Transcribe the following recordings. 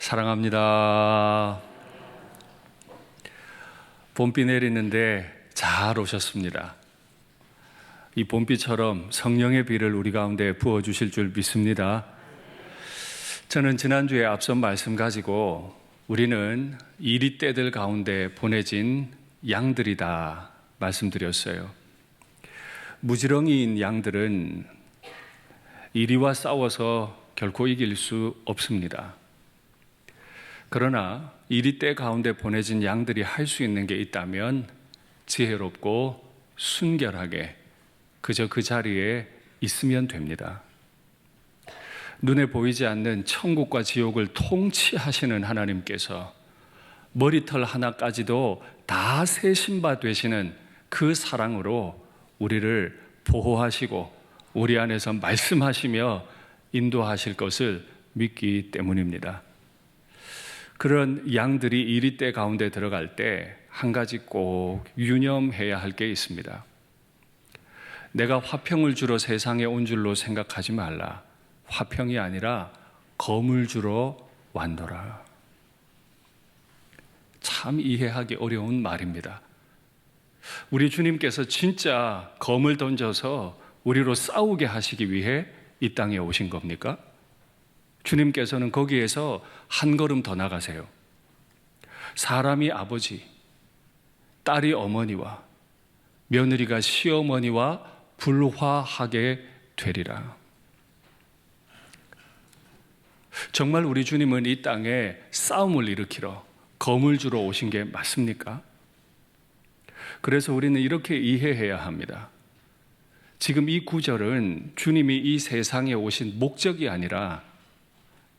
사랑합니다. 봄비 내리는데 잘 오셨습니다. 이 봄비처럼 성령의 비를 우리 가운데 부어 주실 줄 믿습니다. 저는 지난주에 앞선 말씀 가지고 우리는 이리 때들 가운데 보내진 양들이다 말씀드렸어요. 무지렁이인 양들은 이리와 싸워서 결코 이길 수 없습니다. 그러나 이리 때 가운데 보내진 양들이 할 수 있는 게 있다면 지혜롭고 순결하게 그저 그 자리에 있으면 됩니다. 눈에 보이지 않는 천국과 지옥을 통치하시는 하나님께서 머리털 하나까지도 다 세신바 되시는 그 사랑으로 우리를 보호하시고 우리 안에서 말씀하시며 인도하실 것을 믿기 때문입니다. 그런 양들이 이리 때 가운데 들어갈 때 한 가지 꼭 유념해야 할 게 있습니다. 내가 화평을 주러 세상에 온 줄로 생각하지 말라. 화평이 아니라 검을 주러 완도라. 참 이해하기 어려운 말입니다. 우리 주님께서 진짜 검을 던져서 우리로 싸우게 하시기 위해 이 땅에 오신 겁니까? 주님께서는 거기에서 한 걸음 더 나가세요. 사람이 아버지, 딸이 어머니와 며느리가 시어머니와 불화하게 되리라. 정말 우리 주님은 이 땅에 싸움을 일으키러 검을 주러 오신 게 맞습니까? 그래서 우리는 이렇게 이해해야 합니다. 지금 이 구절은 주님이 이 세상에 오신 목적이 아니라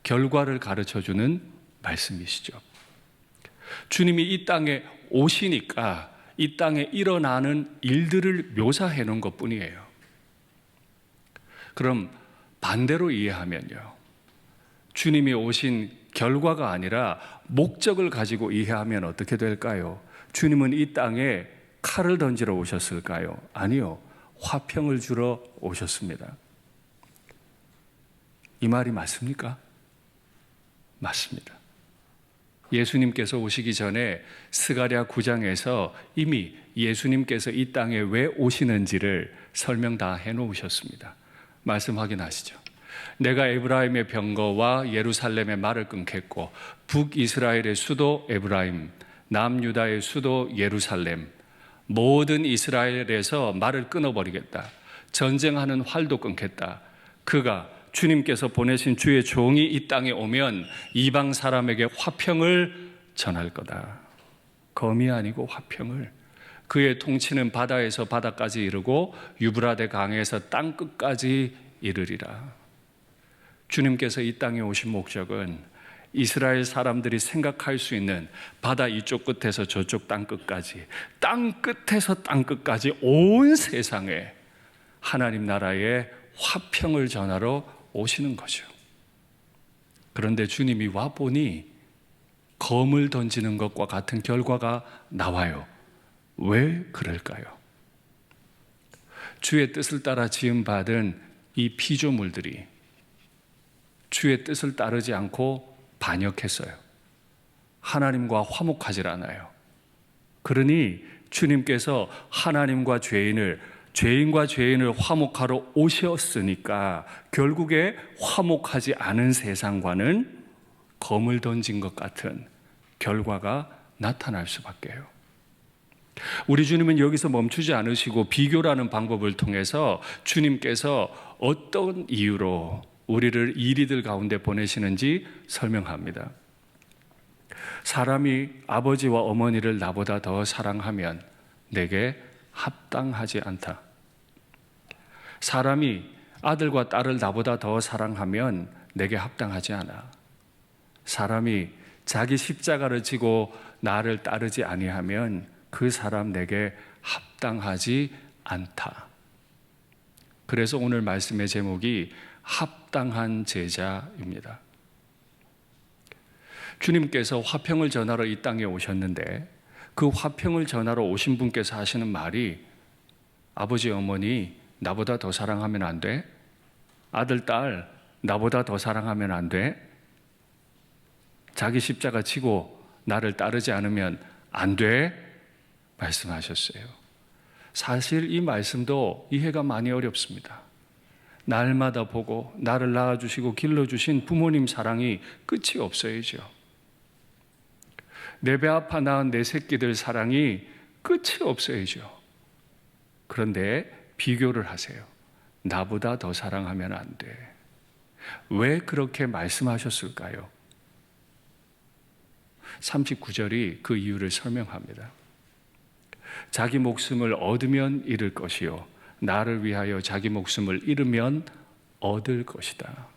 결과를 가르쳐 주는 말씀이시죠. 주님이 이 땅에 오시니까 이 땅에 일어나는 일들을 묘사해 놓은 것 뿐이에요. 그럼 반대로 이해하면요. 주님이 오신 결과가 아니라 목적을 가지고 이해하면 어떻게 될까요? 주님은 이 땅에 칼을 던지러 오셨을까요? 아니요. 화평을 주러 오셨습니다. 이 말이 맞습니까? 맞습니다. 예수님께서 오시기 전에 스가랴 9장에서 이미 예수님께서 이 땅에 왜 오시는지를 설명 다 해놓으셨습니다. 말씀 확인하시죠. 내가 에브라임의 병거와 예루살렘의 말을 끊겠고 북이스라엘의 수도 에브라임, 남유다의 수도 예루살렘, 모든 이스라엘에서 말을 끊어버리겠다. 전쟁하는 활도 끊겠다. 그가 주님께서 보내신 주의 종이 이 땅에 오면 이방 사람에게 화평을 전할 거다. 검이 아니고 화평을. 그의 통치는 바다에서 바다까지 이르고 유브라데 강에서 땅 끝까지 이르리라. 주님께서 이 땅에 오신 목적은 이스라엘 사람들이 생각할 수 있는 바다 이쪽 끝에서 저쪽 땅 끝까지, 땅 끝에서 땅 끝까지 온 세상에 하나님 나라의 화평을 전하러 오시는 거죠. 그런데 주님이 와 보니 검을 던지는 것과 같은 결과가 나와요. 왜 그럴까요? 주의 뜻을 따라 지음받은 이 피조물들이 주의 뜻을 따르지 않고 반역했어요. 하나님과 화목하질 않아요. 그러니 주님께서 하나님과 죄인을 죄인과 죄인을 화목하러 오셨으니까 결국에 화목하지 않은 세상과는 검을 던진 것 같은 결과가 나타날 수밖에요. 우리 주님은 여기서 멈추지 않으시고 비교라는 방법을 통해서 주님께서 어떤 이유로 우리를 이리들 가운데 보내시는지 설명합니다. 사람이 아버지와 어머니를 나보다 더 사랑하면 내게 합당하지 않다. 사람이 아들과 딸을 나보다 더 사랑하면 내게 합당하지 않아. 사람이 자기 십자가를 지고 나를 따르지 아니하면 그 사람 내게 합당하지 않다. 그래서 오늘 말씀의 제목이 합당한 제자입니다. 주님께서 화평을 전하러 이 땅에 오셨는데 그 화평을 전하러 오신 분께서 하시는 말이 아버지 어머니 나보다 더 사랑하면 안 돼? 아들 딸 나보다 더 사랑하면 안 돼? 자기 십자가 지고 나를 따르지 않으면 안 돼. 말씀하셨어요. 사실 이 말씀도 이해가 많이 어렵습니다. 날마다 보고 나를 낳아주시고 길러주신 부모님 사랑이 끝이 없어야죠. 내 배 아파 낳은 내 새끼들 사랑이 끝이 없어야죠. 그런데 비교를 하세요. 나보다 더 사랑하면 안 돼. 왜 그렇게 말씀하셨을까요? 39절이 그 이유를 설명합니다. 자기 목숨을 얻으면 잃을 것이요. 나를 위하여 자기 목숨을 잃으면 얻을 것이다.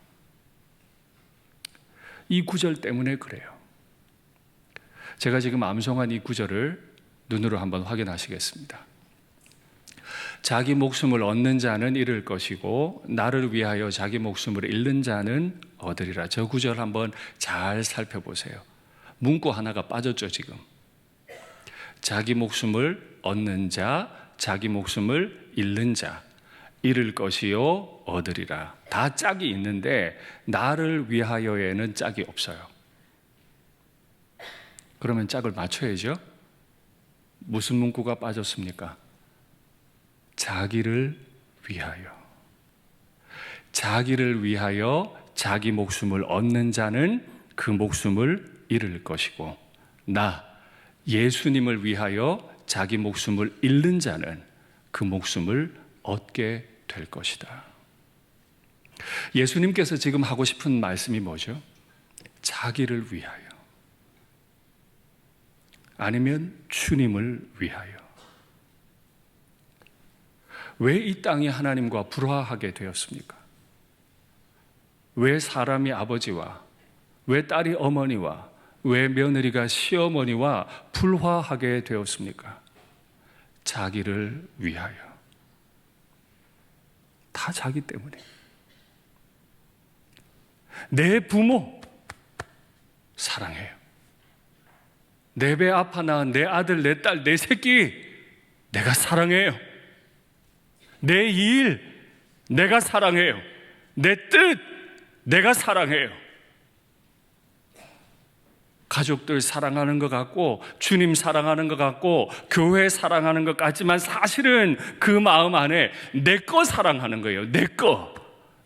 이 구절 때문에 그래요. 제가 지금 암송한 이 구절을 눈으로 한번 확인하시겠습니다. 자기 목숨을 얻는 자는 잃을 것이고 나를 위하여 자기 목숨을 잃는 자는 얻으리라. 저 구절 한번 잘 살펴보세요. 문구 하나가 빠졌죠, 지금. 자기 목숨을 얻는 자, 자기 목숨을 잃는 자, 잃을 것이요, 얻으리라. 다 짝이 있는데, 나를 위하여에는 짝이 없어요. 그러면 짝을 맞춰야죠? 무슨 문구가 빠졌습니까? 자기를 위하여. 자기를 위하여 자기 목숨을 얻는 자는 그 목숨을 잃을 것이고, 나, 예수님을 위하여 자기 목숨을 잃는 자는 그 목숨을 얻게 될 것이다. 예수님께서 지금 하고 싶은 말씀이 뭐죠? 자기를 위하여. 아니면 주님을 위하여. 왜 이 땅이 하나님과 불화하게 되었습니까? 왜 사람이 아버지와, 왜 딸이 어머니와, 왜 며느리가 시어머니와 불화하게 되었습니까? 자기를 위하여. 다 자기 때문에. 내 부모 사랑해요. 내 배 아파 낳은 내 아들, 내 딸, 내 새끼 내가 사랑해요. 내 일 내가 사랑해요. 내 뜻 내가 사랑해요. 가족들 사랑하는 것 같고 주님 사랑하는 것 같고 교회 사랑하는 것 같지만 사실은 그 마음 안에 내 거 사랑하는 거예요. 내 거.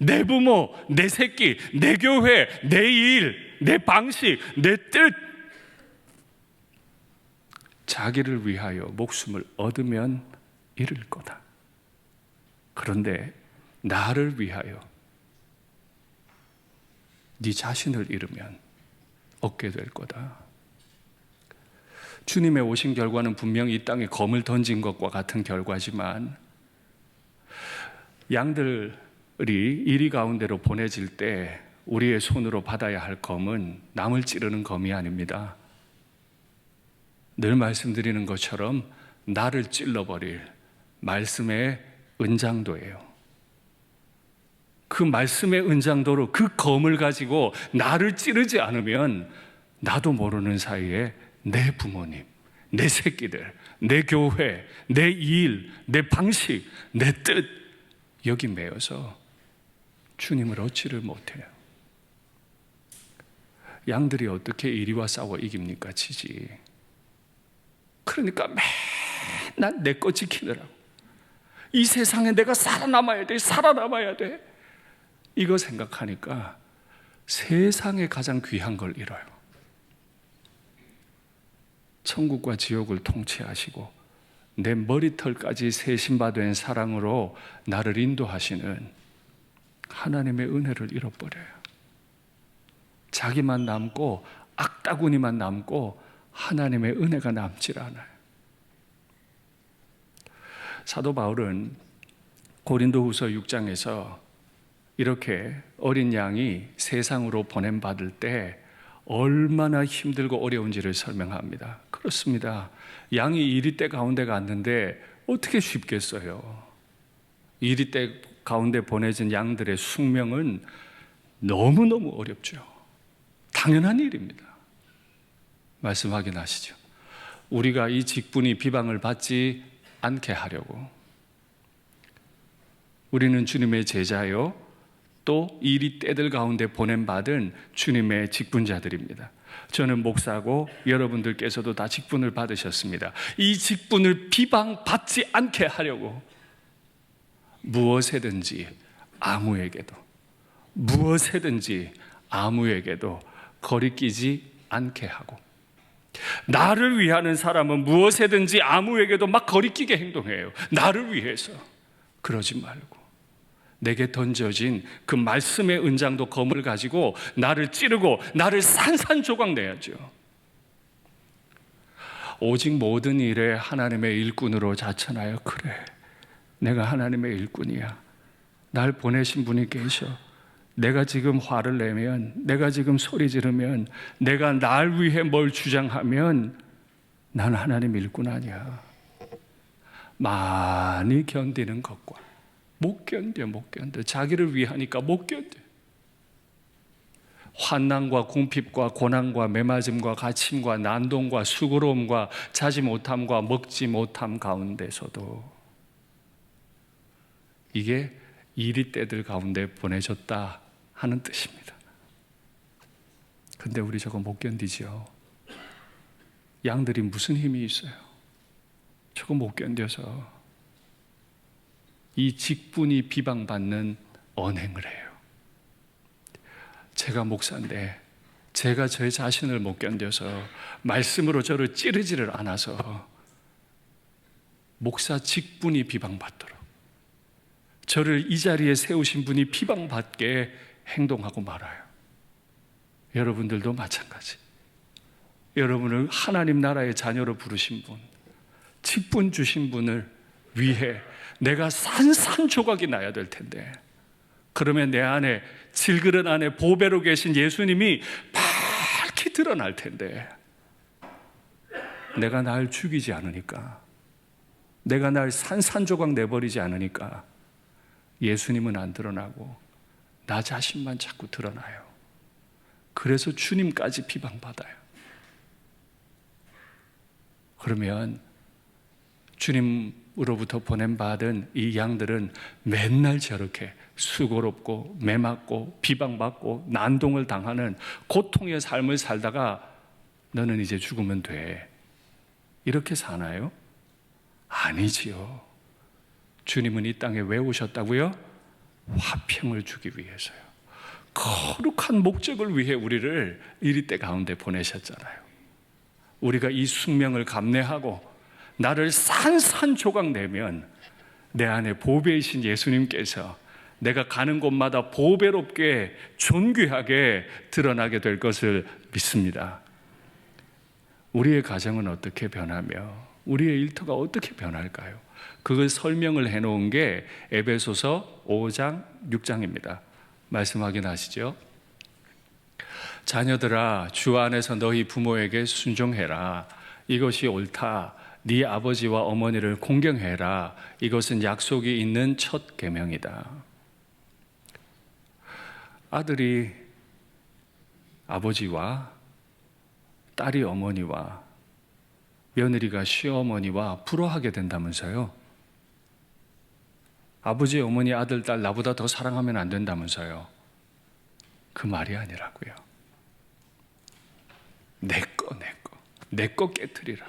내 부모, 내 새끼, 내 교회, 내 일, 내 방식, 내 뜻. 자기를 위하여 목숨을 얻으면 잃을 거다. 그런데 나를 위하여 네 자신을 잃으면 얻게 될 거다. 주님의 오신 결과는 분명 이 땅에 검을 던진 것과 같은 결과지만 양들이 이리 가운데로 보내질 때 우리의 손으로 받아야 할 검은 남을 찌르는 검이 아닙니다. 늘 말씀드리는 것처럼 나를 찔러버릴 말씀의 은장도예요. 그 말씀의 은장도로 그 검을 가지고 나를 찌르지 않으면 나도 모르는 사이에 내 부모님, 내 새끼들, 내 교회, 내 일, 내 방식, 내 뜻, 여기 매여서 주님을 얻지를 못해요. 양들이 어떻게 이리와 싸워 이깁니까, 지지? 그러니까 맨날 내 거 지키느라고. 이 세상에 내가 살아남아야 돼, 살아남아야 돼. 이거 생각하니까 세상에 가장 귀한 걸 잃어요. 천국과 지옥을 통치하시고 내 머리털까지 세신바된 사랑으로 나를 인도하시는 하나님의 은혜를 잃어버려요. 자기만 남고 악다구니만 남고 하나님의 은혜가 남질 않아요. 사도 바울은 고린도후서 6장에서 이렇게 어린 양이 세상으로 보냄받을 때 얼마나 힘들고 어려운지를 설명합니다. 그렇습니다. 양이 이리 때 가운데 갔는데 어떻게 쉽겠어요? 이리 때 가운데 보내진 양들의 숙명은 너무너무 어렵죠. 당연한 일입니다. 말씀 확인하시죠. 우리가 이 직분이 비방을 받지 않게 하려고 우리는 주님의 제자요 또 이리 때들 가운데 보냄받은 주님의 직분자들입니다. 저는 목사고 여러분들께서도 다 직분을 받으셨습니다. 이 직분을 비방받지 않게 하려고 무엇에든지 아무에게도 무엇에든지 아무에게도 거리끼지 않게 하고 나를 위하는 사람은 무엇에든지 아무에게도 막 거리끼게 행동해요. 나를 위해서 그러지 말고 내게 던져진 그 말씀의 은장도 검을 가지고 나를 찌르고 나를 산산조각 내야죠. 오직 모든 일에 하나님의 일꾼으로 자천하여 그래. 내가 하나님의 일꾼이야. 날 보내신 분이 계셔. 내가 지금 화를 내면, 내가 지금 소리 지르면, 내가 날 위해 뭘 주장하면, 난 하나님 일꾼 아니야. 많이 견디는 것과, 못 견뎌, 못 견뎌. 자기를 위하니까 못 견뎌. 환난과 궁핍과 고난과 매맞음과 갇힘과 난동과 수고로움과 자지 못함과 먹지 못함 가운데서도 이게 이리 때들 가운데 보내졌다 하는 뜻입니다. 근데 우리 저거 못 견디지요. 양들이 무슨 힘이 있어요? 저거 못 견뎌서 이 직분이 비방받는 언행을 해요. 제가 목사인데 제가 제 자신을 못 견뎌서 말씀으로 저를 찌르지를 않아서 목사 직분이 비방받도록 저를 이 자리에 세우신 분이 비방받게 행동하고 말아요. 여러분들도 마찬가지. 여러분을 하나님 나라의 자녀로 부르신 분, 직분 주신 분을 위해 내가 산산조각이 나야 될 텐데, 그러면 내 안에 질그릇 안에 보배로 계신 예수님이 밝히 드러날 텐데, 내가 날 죽이지 않으니까, 내가 날 산산조각 내버리지 않으니까, 예수님은 안 드러나고 나 자신만 자꾸 드러나요. 그래서 주님까지 비방받아요. 그러면 주님으로부터 보냄받은 이 양들은 맨날 저렇게 수고롭고 매맞고 비방받고 난동을 당하는 고통의 삶을 살다가 너는 이제 죽으면 돼. 이렇게 사나요? 아니지요. 주님은 이 땅에 왜 오셨다고요? 화평을 주기 위해서요. 거룩한 목적을 위해 우리를 이리 때 가운데 보내셨잖아요. 우리가 이 숙명을 감내하고 나를 산산조각 내면 내 안에 보배이신 예수님께서 내가 가는 곳마다 보배롭게 존귀하게 드러나게 될 것을 믿습니다. 우리의 가정은 어떻게 변하며 우리의 일터가 어떻게 변할까요? 그걸 설명을 해 놓은 게 에베소서 5장 6장입니다. 말씀 확인하시죠? 자녀들아 주 안에서 너희 부모에게 순종해라. 이것이 옳다. 네 아버지와 어머니를 공경해라. 이것은 약속이 있는 첫 계명이다. 아들이 아버지와 딸이 어머니와 며느리가 시어머니와 불화하게 된다면서요. 아버지, 어머니, 아들, 딸 나보다 더 사랑하면 안 된다면서요. 그 말이 아니라고요. 내 거, 내 거. 내 거 깨뜨리라.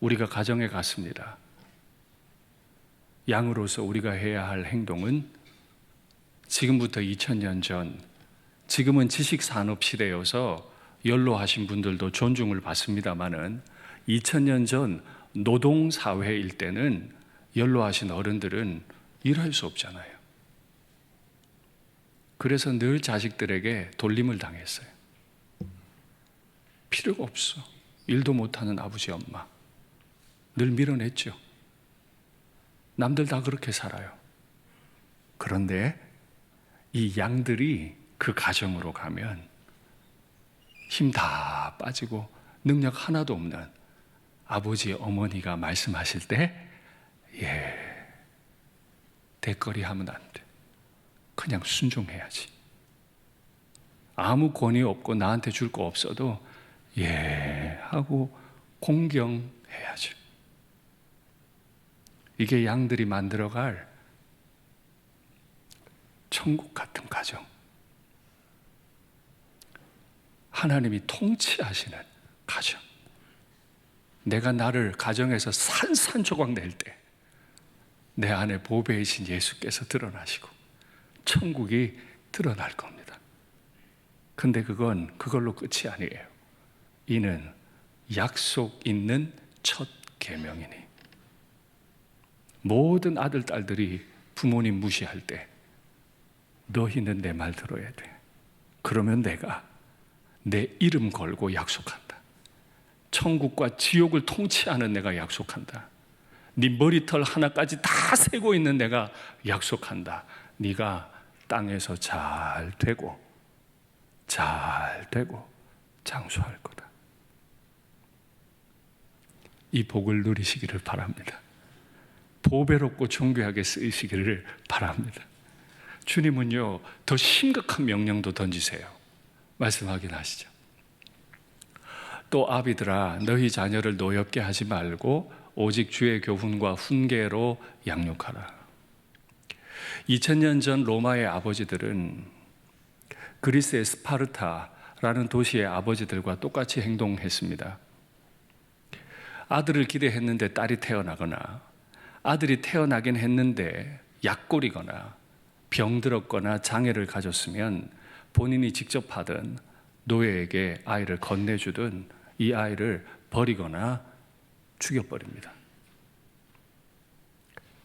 우리가 가정에 갔습니다. 양으로서 우리가 해야 할 행동은 지금부터 2000년 전, 지금은 지식 산업 시대여서 연로하신 분들도 존중을 받습니다만은 2000년 전 노동 사회일 때는 연로하신 어른들은 일할 수 없잖아요. 그래서 늘 자식들에게 돌림을 당했어요. 필요가 없어. 일도 못하는 아버지, 엄마. 늘 밀어냈죠. 남들 다 그렇게 살아요. 그런데 이 양들이 그 가정으로 가면 힘 다 빠지고 능력 하나도 없는 아버지, 어머니가 말씀하실 때 예. 대거리 하면 안 돼. 그냥 순종해야지. 아무 권위 없고 나한테 줄 거 없어도 예 하고 공경해야죠. 이게 양들이 만들어갈 천국 같은 가정. 하나님이 통치하시는 가정. 내가 나를 가정에서 산산조각 낼 때, 내 안에 보배이신 예수께서 드러나시고, 천국이 드러날 겁니다. 근데 그건 그걸로 끝이 아니에요. 이는 약속 있는 첫 계명이니. 모든 아들, 딸들이 부모님 무시할 때, 너희는 내 말 들어야 돼. 그러면 내가 내 이름 걸고 약속한다. 천국과 지옥을 통치하는 내가 약속한다. 네 머리털 하나까지 다 세고 있는 내가 약속한다. 네가 땅에서 잘 되고 잘 되고 장수할 거다. 이 복을 누리시기를 바랍니다. 보배롭고 존귀하게 쓰이시기를 바랍니다. 주님은요, 더 심각한 명령도 던지세요. 말씀 확인하시죠. 또 아비들아, 너희 자녀를 노엽게 하지 말고 오직 주의 교훈과 훈계로 양육하라. 2000년 전 로마의 아버지들은 그리스의 스파르타라는 도시의 아버지들과 똑같이 행동했습니다. 아들을 기대했는데 딸이 태어나거나 아들이 태어나긴 했는데 약골이거나 병들었거나 장애를 가졌으면 본인이 직접 하든 노예에게 아이를 건네주든 이 아이를 버리거나 죽여버립니다.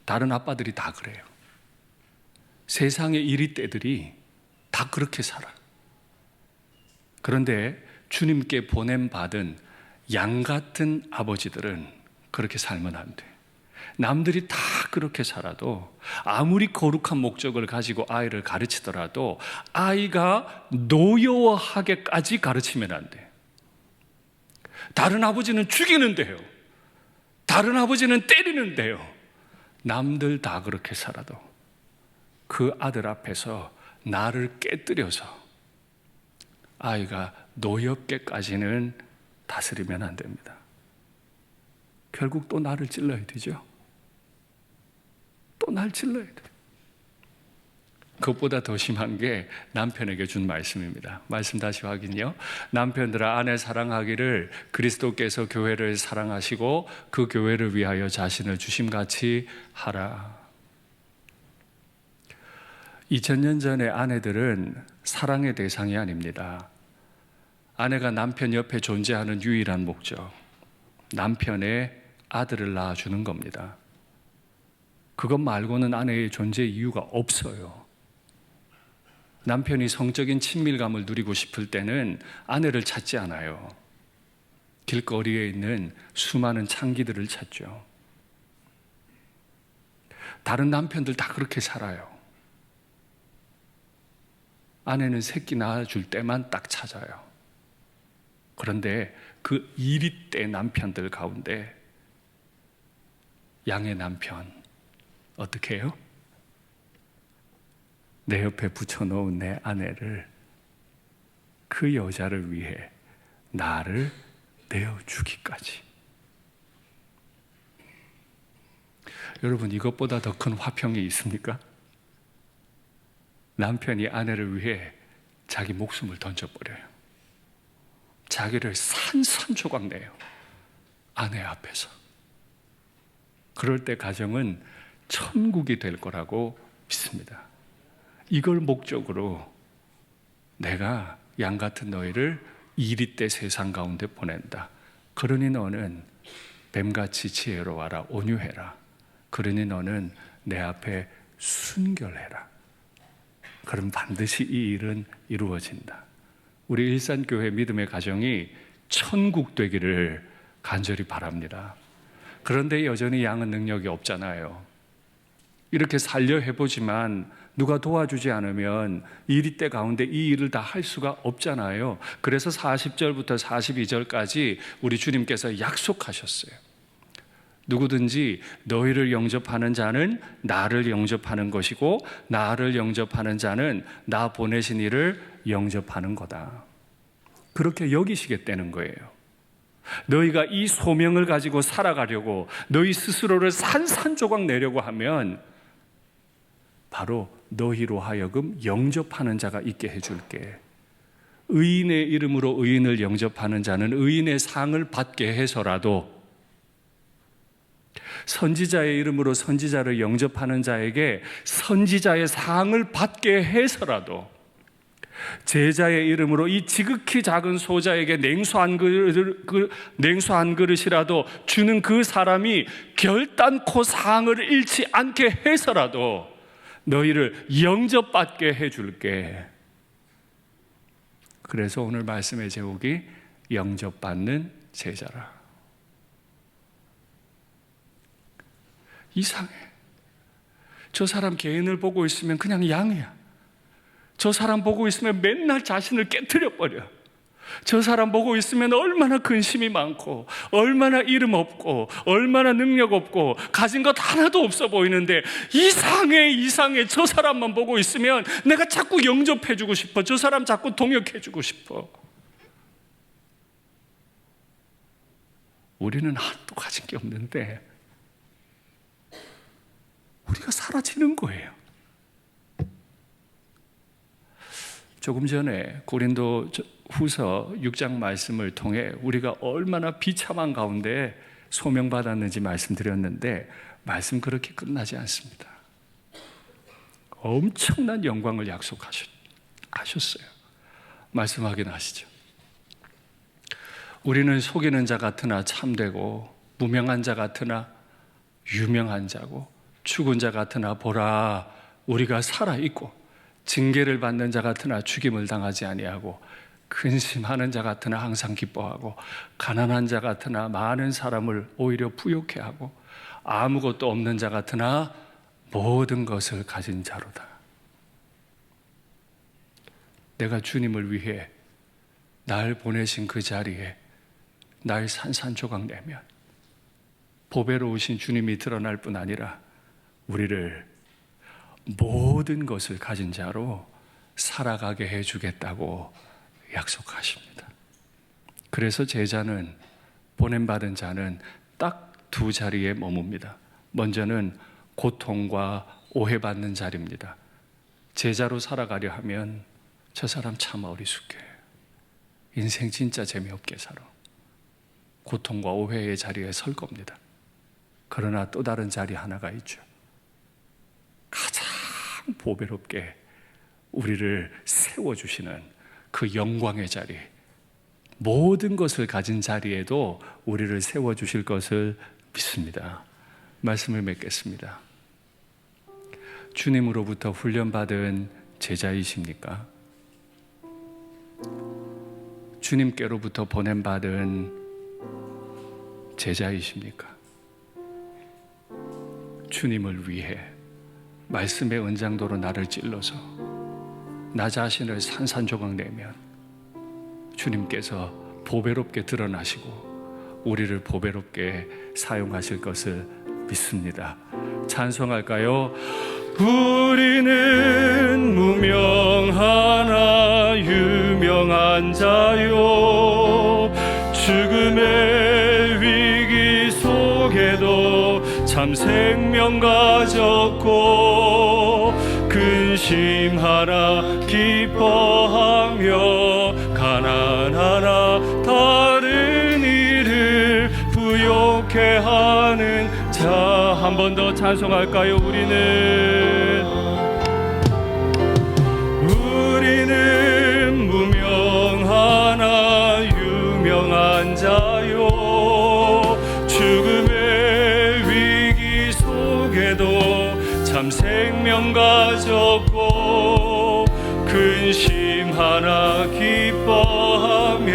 다른 아빠들이 다 그래요. 세상의 이리떼들이 다 그렇게 살아. 그런데 주님께 보냄 받은 양 같은 아버지들은 그렇게 살면 안 돼. 남들이 다 그렇게 살아도 아무리 거룩한 목적을 가지고 아이를 가르치더라도 아이가 노여워하게까지 가르치면 안 돼. 다른 아버지는 죽이는데요. 다른 아버지는 때리는데요. 남들 다 그렇게 살아도 그 아들 앞에서 나를 깨뜨려서 아이가 노엽게까지는 다스리면 안 됩니다. 결국 또 나를 찔러야 되죠. 또 날 찔러야 돼. 그것보다 더 심한 게 남편에게 준 말씀입니다. 말씀 다시 확인요. 남편들아 아내 사랑하기를 그리스도께서 교회를 사랑하시고 그 교회를 위하여 자신을 주심 같이 하라. 2000년 전의 아내들은 사랑의 대상이 아닙니다. 아내가 남편 옆에 존재하는 유일한 목적, 남편의 아들을 낳아주는 겁니다. 그것 말고는 아내의 존재 이유가 없어요. 남편이 성적인 친밀감을 누리고 싶을 때는 아내를 찾지 않아요. 길거리에 있는 수많은 창기들을 찾죠. 다른 남편들 다 그렇게 살아요. 아내는 새끼 낳아줄 때만 딱 찾아요. 그런데 그 이리 때 남편들 가운데 양의 남편 어떻게 해요? 내 옆에 붙여놓은 내 아내를 그 여자를 위해 나를 내어주기까지. 여러분, 이것보다 더 큰 화평이 있습니까? 남편이 아내를 위해 자기 목숨을 던져버려요. 자기를 산산조각 내요. 아내 앞에서. 그럴 때 가정은 천국이 될 거라고 믿습니다. 이걸 목적으로 내가 양 같은 너희를 이리 때 세상 가운데 보낸다. 그러니 너는 뱀같이 지혜로워라, 온유해라. 그러니 너는 내 앞에 순결해라. 그럼 반드시 이 일은 이루어진다. 우리 일산교회 믿음의 가정이 천국 되기를 간절히 바랍니다. 그런데 여전히 양은 능력이 없잖아요. 이렇게 살려 해보지만 누가 도와주지 않으면 이리 때 가운데 이 일을 다 할 수가 없잖아요. 그래서 40절부터 42절까지 우리 주님께서 약속하셨어요. 누구든지 너희를 영접하는 자는 나를 영접하는 것이고 나를 영접하는 자는 나 보내신 이를 영접하는 거다. 그렇게 여기시겠다는 거예요. 너희가 이 소명을 가지고 살아가려고 너희 스스로를 산산조각 내려고 하면 바로 너희로 하여금 영접하는 자가 있게 해줄게. 의인의 이름으로 의인을 영접하는 자는 의인의 상을 받게 해서라도 선지자의 이름으로 선지자를 영접하는 자에게 선지자의 상을 받게 해서라도 제자의 이름으로 이 지극히 작은 소자에게 냉수 한 그릇, 그, 냉수 한 그릇이라도 주는 그 사람이 결단코 상을 잃지 않게 해서라도 너희를 영접받게 해줄게. 그래서 오늘 말씀의 제목이 영접받는 제자라. 이상해. 저 사람 개인을 보고 있으면 그냥 양이야. 저 사람 보고 있으면 맨날 자신을 깨뜨려 버려. 저 사람 보고 있으면 얼마나 근심이 많고, 얼마나 이름 없고, 얼마나 능력 없고, 가진 것 하나도 없어 보이는데, 이상해, 이상해. 저 사람만 보고 있으면 내가 자꾸 영접해주고 싶어. 저 사람 자꾸 동역해주고 싶어. 우리는 하나도 가진 게 없는데, 우리가 사라지는 거예요. 조금 전에 고린도 후서 6장 말씀을 통해 우리가 얼마나 비참한 가운데 소명받았는지 말씀드렸는데 말씀 그렇게 끝나지 않습니다. 엄청난 영광을 약속하셨어요. 말씀 확인하시죠. 우리는 속이는 자 같으나 참되고 무명한 자 같으나 유명한 자고 죽은 자 같으나 보라 우리가 살아 있고 징계를 받는 자 같으나 죽임을 당하지 아니하고 근심하는 자 같으나 항상 기뻐하고 가난한 자 같으나 많은 사람을 오히려 부욕해 하고 아무것도 없는 자 같으나 모든 것을 가진 자로다. 내가 주님을 위해 날 보내신 그 자리에 날 산산조각 내면 보배로우신 주님이 드러날 뿐 아니라 우리를 모든 것을 가진 자로 살아가게 해주겠다고 약속하십니다. 그래서 제자는 보냄받은 자는 딱 두 자리에 머뭅니다. 먼저는 고통과 오해받는 자리입니다. 제자로 살아가려 하면 저 사람 참 어리숙해. 인생 진짜 재미없게 살아. 고통과 오해의 자리에 설 겁니다. 그러나 또 다른 자리 하나가 있죠. 가장 보배롭게 우리를 세워주시는 그 영광의 자리, 모든 것을 가진 자리에도 우리를 세워주실 것을 믿습니다. 말씀을 맺겠습니다. 주님으로부터 훈련받은 제자이십니까? 주님께로부터 보냄받은 제자이십니까? 주님을 위해 말씀의 은장도로 나를 찔러서 나 자신을 산산조각 내면 주님께서 보배롭게 드러나시고 우리를 보배롭게 사용하실 것을 믿습니다. 찬송할까요? 우리는 무명하나 유명한 자요 죽음의 속에도 참 생명 가졌고 근심하라 기뻐하며 가난하나 다른 이를 부욕해 하는 자 한 번 더 찬송할까요 우리는 생명 가졌고 근심 하나 기뻐하며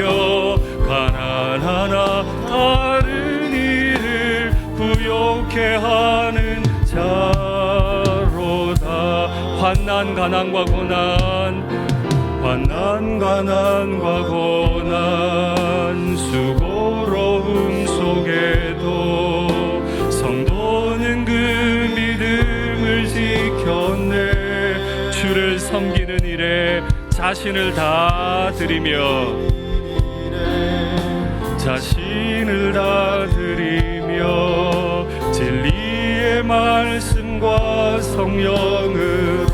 가난 하나 다른 이를 부욕해 하는 자로다. 환난 가난과 고난 환난 가난과 고난 수 섬기는 일에 자신을 다 드리며 자신을 다 드리며 진리의 말씀 말씀과 성령으로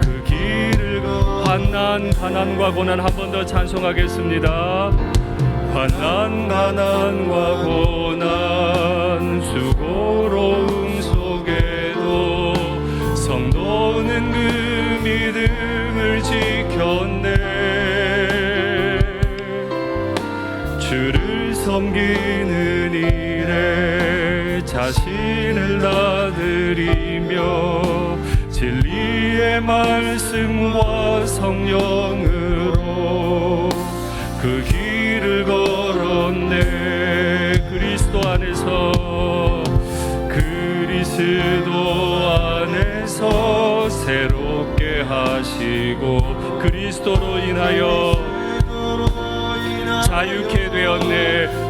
그 길을 가- 환난 가난과 고난 한 번 더 찬송하겠습니다. 환난 가난과 고난 수고로 섬기는 일에 자신을 나들이며 진리의 말씀과 성령으로 그 길을 걸었네. 그리스도 안에서 그리스도 안에서 새롭게 하시고 그리스도로 인하여 자유케 되었네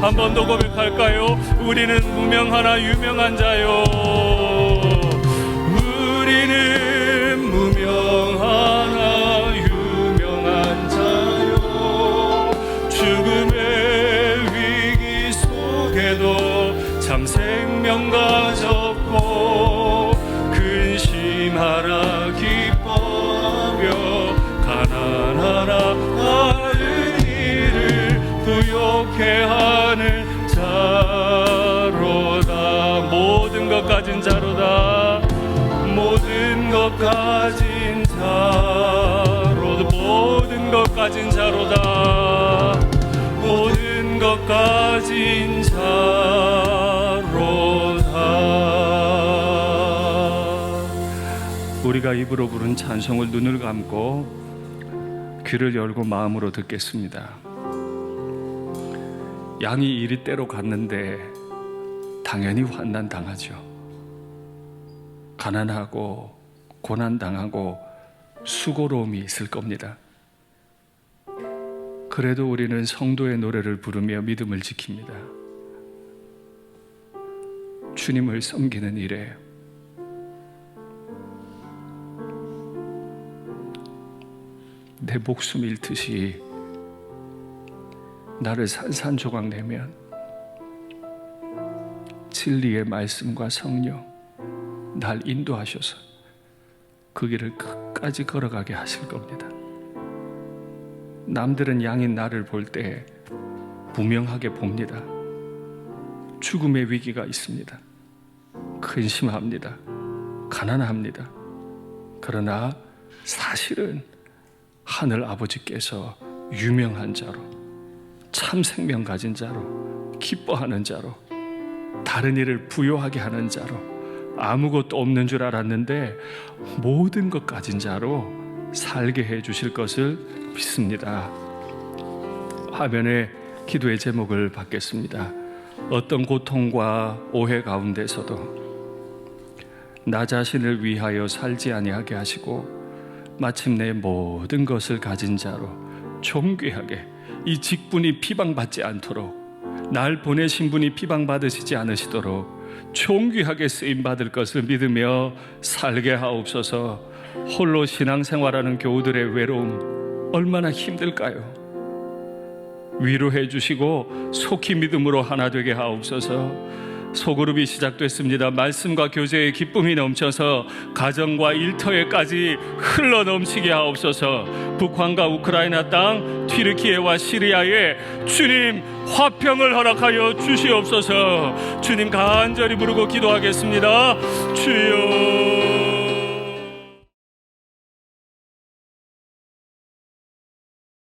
한 번 더 고백할까요? 우리는 무명하나 유명한 자요 가진 자로다. 모든 것 가진 자로다. 우리가 입으로 부른 찬송을 눈을 감고 귀를 열고 마음으로 듣겠습니다. 양이 이리 때로 갔는데 당연히 환난 당하죠. 가난하고 고난 당하고 수고로움이 있을 겁니다. 그래도 우리는 성도의 노래를 부르며 믿음을 지킵니다. 주님을 섬기는 일에 내 목숨 잃듯이 나를 산산조각 내면 진리의 말씀과 성령 날 인도하셔서 그 길을 끝까지 걸어가게 하실 겁니다. 남들은 양인 나를 볼 때 무명하게 봅니다. 죽음의 위기가 있습니다. 근심합니다. 가난합니다. 그러나 사실은 하늘 아버지께서 유명한 자로 참 생명 가진 자로 기뻐하는 자로 다른 일을 부요하게 하는 자로 아무것도 없는 줄 알았는데 모든 것 가진 자로 살게 해 주실 것을 믿습니다. 화면에 기도의 제목을 받겠습니다. 어떤 고통과 오해 가운데서도 나 자신을 위하여 살지 아니하게 하시고 마침내 모든 것을 가진 자로 존귀하게 이 직분이 비방받지 않도록 날 보내신 분이 비방받으시지 않으시도록 존귀하게 쓰임 받을 것을 믿으며 살게 하옵소서. 홀로 신앙생활하는 교우들의 외로움 얼마나 힘들까요? 위로해 주시고 속히 믿음으로 하나 되게 하옵소서. 소그룹이 시작됐습니다. 말씀과 교제의 기쁨이 넘쳐서 가정과 일터에까지 흘러 넘치게 하옵소서. 북한과 우크라이나 땅, 튀르키예와 시리아에 주님 화평을 허락하여 주시옵소서. 주님 간절히 부르고 기도하겠습니다. 주여.